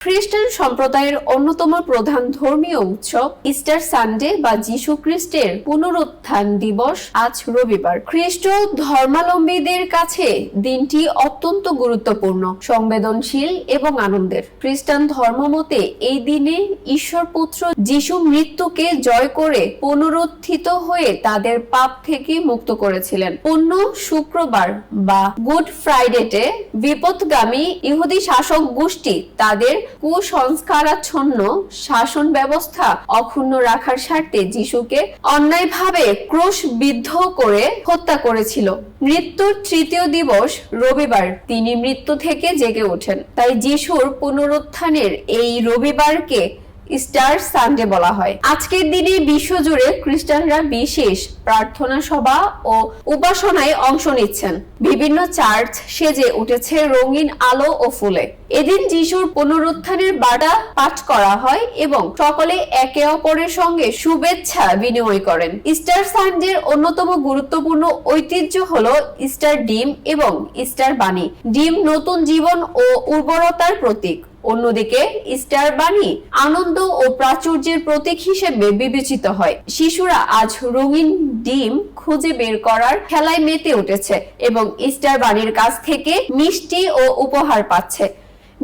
খ্রিস্টান সম্প্রদায়ের অন্যতম প্রধান ধর্মীয় উৎসব ইস্টার সানডে বা যীশু খ্রিস্টের পুনরুত্থান দিবস আজ রবিবার। খ্রিস্ট ধর্মাবলম্বীদের কাছে দিনটি অত্যন্ত গুরুত্বপূর্ণ, সংবেদনশীল এবং আনন্দের। খ্রিস্টান ধর্মমতে এই দিনে ঈশ্বর পুত্র যীশু মৃত্যুকে জয় করে পুনরুত্থিত হয়ে তাদের পাপ থেকে মুক্ত করেছিলেন। অন্য শুক্রবার বা গুড ফ্রাইডেতে বিপদগামী ইহুদি শাসক গোষ্ঠী তাদের কুসংস্কারাচ্ছন্ন শাসন ব্যবস্থা অক্ষুণ্ণ রাখার স্বার্থে যিশুকে অন্যায়ভাবে ক্রুশবিদ্ধ করে হত্যা করেছিল। মৃত্যুর তৃতীয় দিবস রবিবার। তিনি মৃত্যু থেকে জেগে ওঠেন। তাই যিশুর পুনরুত্থানের এই রবিবারকে স্টার সানডে বলা হয়। আজকের দিনে বিশ্বজুড়ে খ্রিস্টানরা বিশেষ প্রার্থনা সভা ও উপাসনায় অংশ নিচ্ছেন। বিভিন্ন চার্চ সেজে উঠেছে রঙিন আলো ও ফুলে। এদিন যিশুর পুনরুত্থানের বার্তা পাঠ করা হয় এবং সকলে একে অপরের সঙ্গে শুভেচ্ছা বিনিময় করেন। ইস্টার সানডের অন্যতম গুরুত্বপূর্ণ ঐতিহ্য হল ইস্টার ডিম এবং ইস্টার বাণী। ডিম নতুন জীবন ও উর্বরতার প্রতীক। অন্যদিকে ইস্টার বাণী আনন্দ ও প্রাচুর্যের প্রতীক হিসেবে বিবেচিত হয়। শিশুরা আজ রঙিন ডিম খুঁজে বের করার খেলায় মেতে উঠেছে এবং ইস্টার বানির কাছ থেকে মিষ্টি ও উপহার পাচ্ছে।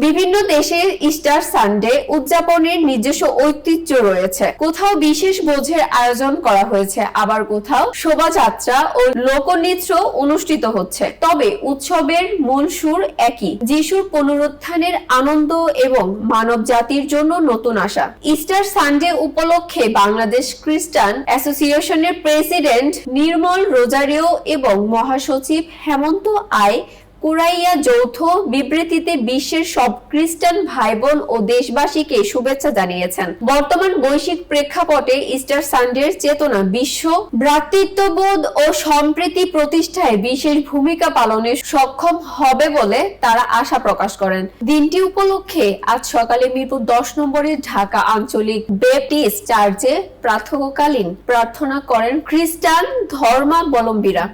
বিভিন্ন দেশে ইস্টার সানডে উদযাপনের নিজস্ব ঐতিহ্য রয়েছে। কোথাও বিশেষ বোঝের আয়োজন করা হয়েছে, আবার কোথাও শোভাযাত্রা ও লোকনৃত্য অনুষ্ঠিত হচ্ছে। তবে উৎসবের মূল সুর একই, যিশুর পুনরুত্থানের আনন্দ এবং মানব জাতির জন্য নতুন আশা। ইস্টার সানডে উপলক্ষে বাংলাদেশ খ্রিস্টান অ্যাসোসিয়েশনের প্রেসিডেন্ট নির্মল রোজারিও এবং মহাসচিব হেমন্ত আয় কুরাইয়া যৌথ বিবৃতিতে বিশ্বের সব খ্রিস্টান ভাই বোন ও দেশবাসীকে শুভেচ্ছা জানিয়েছেন। বর্তমান বৈশ্বিক প্রেক্ষাপটে ইস্টার সানডের চেতনা বিশ্ব ভ্রাতৃত্ববোধ ও সম্প্রীতি প্রতিষ্ঠায় বিশেষ ভূমিকা পালনে সক্ষম হবে বলে তারা আশা প্রকাশ করেন। দিনটি উপলক্ষে আজ সকালে মিরপুর দশ নম্বরের ঢাকা আঞ্চলিক বেপটিস্ট চার্চে প্রার্থকালীন প্রার্থনা করেন খ্রিস্টান ধর্মাবলম্বীরা।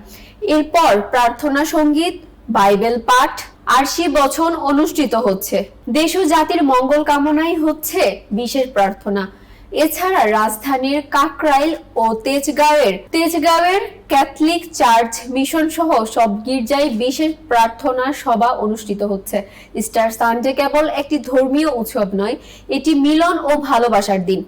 এরপর প্রার্থনা সংগীত বাইবেল পাঠ আরশি বচন অনুষ্ঠিত হচ্ছে। দেশ ও জাতির মঙ্গল কামনাই হচ্ছে বিশেষ প্রার্থনা। এছাড়া রাজধানীর কাকরাইল ও তেজগাঁওয়ের তেজগাঁওয়ের ক্যাথলিক চার্চ মিশন সহ সব গির্জায় বিশেষ প্রার্থনা সভা অনুষ্ঠিত হচ্ছে। স্টার সানডে কেবল একটি ধর্মীয় উৎসব নয়, এটি মিলন ও ভালোবাসার দিন।